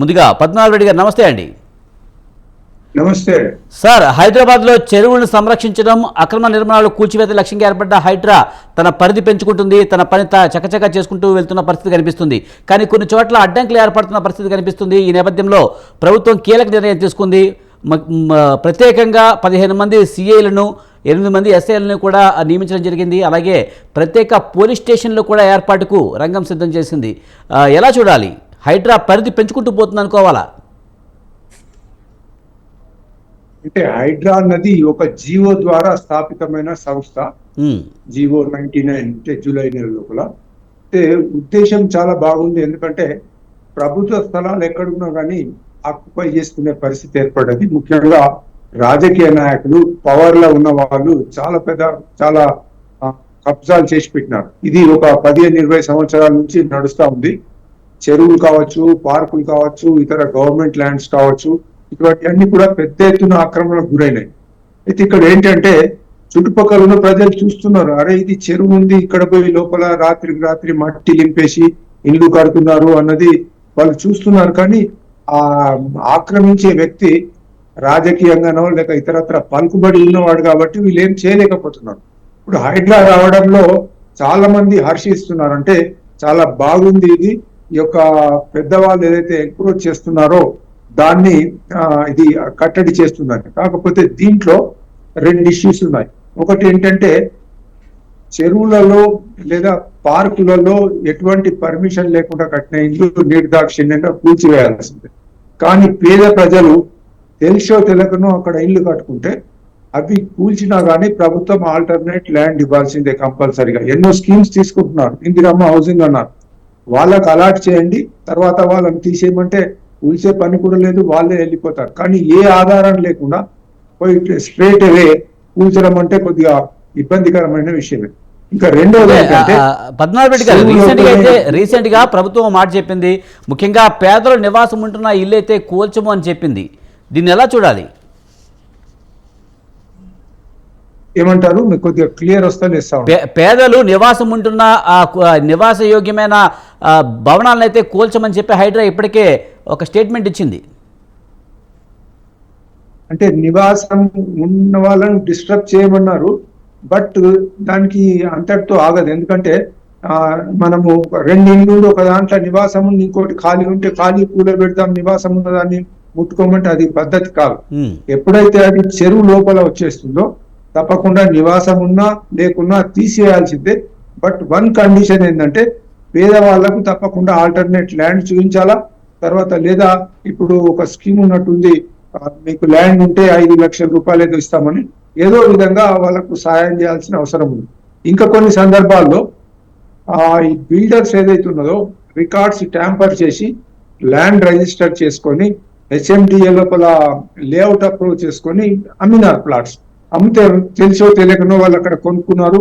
ముందుగా పద్మనాభ రెడ్డి గారు నమస్తే అండి. నమస్తే. సార్ హైదరాబాద్లో చెరువులను సంరక్షించడం అక్రమ నిర్మాణాలు కూల్చివేత లక్ష్యంగా ఏర్పడ్డ హైడ్రా తన పరిధి పెంచుకుంటుంది తన పని చకచకా చేసుకుంటూ వెళ్తున్న పరిస్థితి కనిపిస్తుంది. కానీ కొన్ని చోట్ల అడ్డంకులు ఏర్పడుతున్న పరిస్థితి కనిపిస్తుంది. ఈ నేపథ్యంలో ప్రభుత్వం కీలక నిర్ణయం తీసుకుంది. ప్రత్యేకంగా పదిహేను మంది సిఐలను ఎనిమిది మంది ఎస్ఐలను కూడా నియమించడం జరిగింది. అలాగే ప్రత్యేక పోలీస్ స్టేషన్లు కూడా ఏర్పాటుకు రంగం సిద్ధం చేసింది. ఎలా చూడాలి? హైడ్రా పరిధి పెంచుకుంటూ పోతుంది అనుకోవాలా? అంటే హైడ్రా అన్నది ఒక జీవో ద్వారా స్థాపితమైన సంస్థ. జీవో నైన్టీ నైన్ అంటే జూలై నెల లోపల. అయితే ఉద్దేశం చాలా బాగుంది. ఎందుకంటే ప్రభుత్వ స్థలాలు ఎక్కడున్నా కానీ ఆక్యుపై చేసుకునే పరిస్థితి ఏర్పడ్డది. ముఖ్యంగా రాజకీయ నాయకులు పవర్లో ఉన్న వాళ్ళు చాలా పెద్ద చాలా కబ్జాలు చేసి పెట్టినారు. ఇది ఒక పదిహేను ఇరవై సంవత్సరాల నుంచి నడుస్తా ఉంది. చెరువులు కావచ్చు పార్కులు కావచ్చు ఇతర గవర్నమెంట్ ల్యాండ్స్ కావచ్చు ఇటువంటి అన్ని కూడా పెద్ద ఎత్తున ఆక్రమణకు గురైనాయి. అయితే ఇక్కడ ఏంటంటే చుట్టుపక్కల ఉన్న ప్రజలు చూస్తున్నారు అరే ఇది చెరువు ఉంది ఇక్కడ పోయి లోపల రాత్రికి రాత్రి మట్టి లింపేసి ఇల్లు కడుతున్నారు అన్నది వాళ్ళు చూస్తున్నారు. కానీ ఆ ఆక్రమించే వ్యక్తి రాజకీయంగానో లేక ఇతరత్ర పలుకుబడి ఉన్నవాడు కాబట్టి వీళ్ళు ఏం చేయలేకపోతున్నారు. ఇప్పుడు హైడ్రా రావడంలో చాలా మంది హర్షిస్తున్నారు అంటే చాలా బాగుంది ఇది ఈ యొక్క పెద్దవాళ్ళు ఏదైతే ఎంకరేజ్ చేస్తున్నారో దాన్ని ఇది కట్టడి చేస్తుందని కాకపోతే దీంట్లో రెండు ఇష్యూస్ ఉన్నాయి. ఒకటి ఏంటంటే చెరువులలో లేదా పార్కులలో ఎటువంటి పర్మిషన్ లేకుండా కట్టిన ఇల్లు నిర్దాక్షిణ్యంగా కూల్చివేయాల్సిందే. కానీ పేద ప్రజలు తెలుసో తెలకను అక్కడ ఇల్లు కట్టుకుంటే అవి కూల్చినా కానీ ప్రభుత్వం ఆల్టర్నేట్ ల్యాండ్ ఇవ్వాల్సిందే కంపల్సరిగా. ఎన్నో స్కీమ్స్ తీసుకుంటున్నారు. ఇందిరమ్మ హౌసింగ్ అన్నారు. వాళ్ళకి అలాట్ చేయండి తర్వాత వాళ్ళని తీసేయమంటే కూల్చే పని కూడా లేదు వాళ్ళే వెళ్ళిపోతారు. కానీ ఏ ఆధారం లేకుండా పోయి స్ట్రేట్ అవే కూల్చడం అంటే కొద్దిగా ఇబ్బందికరమైన విషయమే. ఇంకా రెండోది ఏంటంటే ఆ, ఆ, పద్మనాభ రెడ్డి గారు చెరువులో రీసెంట్గా అయితే పోయిన- రీసెంట్గా ప్రభుత్వం మాట చెప్పింది. ముఖ్యంగా పేదలు నివాసం ఉంటున్న ఇల్లు అయితే కూల్చము అని చెప్పింది. దీన్ని ఎలా చూడాలి? ఏమంటారు? మీకు కొద్దిగా క్లియర్ వస్తా పేదలు నివాసం ఉంటున్న నివాస యోగ్యమైన భవనాలను అయితే కూల్చమని చెప్పి హైడ్రా ఇప్పటికే ఒక స్టేట్మెంట్ ఇచ్చింది. అంటే నివాసం ఉన్న వాళ్ళని డిస్టర్బ్ చేయమన్నారు బట్ దానికి అంతటితో ఆగదు. ఎందుకంటే మనము ఒక రెండు ఇల్లు ఉండి ఒక దాంట్లో నివాసం ఉంది ఇంకోటి ఖాళీ ఉంటే ఖాళీ కూల పెడతాం నివాసం ఉన్న దాన్ని ముట్టుకోమంటే అది పద్ధతి కాదు. ఎప్పుడైతే అది చెరువు లోపల వచ్చేస్తుందో తప్పకుండా నివాసం ఉన్నా లేకున్నా తీసేయాల్సిందే. బట్ వన్ కండిషన్ ఏంటంటే పేదవాళ్ళకు తప్పకుండా ఆల్టర్నేట్ ల్యాండ్ చూపించాలా? తర్వాత లేదా ఇప్పుడు ఒక స్కీమ్ ఉన్నట్టుంది మీకు ల్యాండ్ ఉంటే ఐదు లక్షల రూపాయలు ఏదో ఇస్తామని. ఏదో విధంగా వాళ్ళకు సాయం చేయాల్సిన అవసరం ఉంది. ఇంకా కొన్ని సందర్భాల్లో ఆ ఈ బిల్డర్స్ ఏదైతే ఉన్నదో రికార్డ్స్ ట్యాంపర్ చేసి ల్యాండ్ రిజిస్టర్ చేసుకొని హెచ్ఎండిఏ లోపల లేఅవుట్ అప్రూవ్ చేసుకొని అమ్మినారు ప్లాట్స్ అమ్మితే తెలిసో తెలియకనో వాళ్ళు అక్కడ కొనుక్కున్నారు.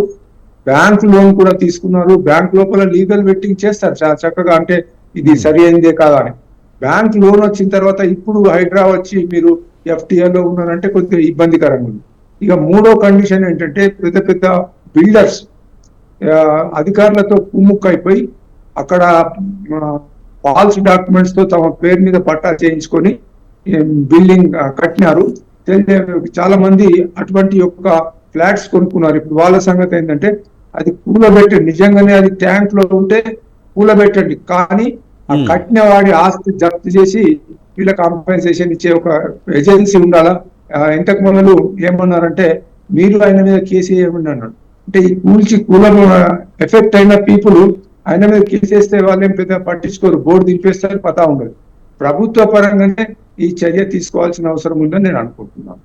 బ్యాంక్ లోన్ కూడా తీసుకున్నారు. బ్యాంక్ లోపల లీగల్ వెట్టింగ్ చేస్తారు. చాలా చక్కగా అంటే ఇది సరి అయిందే కాదా అని. బ్యాంక్ లోన్ వచ్చిన తర్వాత ఇప్పుడు హైడ్రా వచ్చి మీరు FTL లో ఉన్నారంటే కొద్దిగా ఇబ్బందికరంగా ఉంది ఇక మూడో కండిషన్ ఏంటంటే పెద్ద పెద్ద బిల్డర్స్ అధికారులతో కుమ్ముక్కైపోయి అక్కడ ఫాల్స్ డాక్యుమెంట్స్తో తమ పేరు మీద పట్టా చేయించుకొని బిల్డింగ్ కట్టినారు. చాలా మంది అటువంటి యొక్క ఫ్లాట్స్ కొనుక్కున్నారు. ఇప్పుడు వాళ్ళ సంగతి ఏంటంటే అది కూలబెట్టి నిజంగానే అది ట్యాంక్లో ఉంటే కూలబెట్టండి. కానీ ఆ. కట్టిన వాడి ఆస్తి జప్తు చేసి వీళ్ళకి కాంపెన్సేషన్ ఇచ్చే ఒక ఏజెన్సీ ఉండాలా? ఇంతకు మొదలు ఏమన్నారంటే మీరు ఆయన మీద కేసు వేయమని అన్నాడు. అంటే ఈ కూల్చి కూలం ఎఫెక్ట్ అయిన పీపుల్ ఆయన మీద కేసు వేస్తే వాళ్ళు ఏం పెద్ద పట్టించుకోరు. బోర్డు దింపేస్తారు పతా ఉండదు. ప్రభుత్వ పరంగానే ఈ చర్య తీసుకోవాల్సిన అవసరం ఉందని నేను అనుకుంటున్నాను.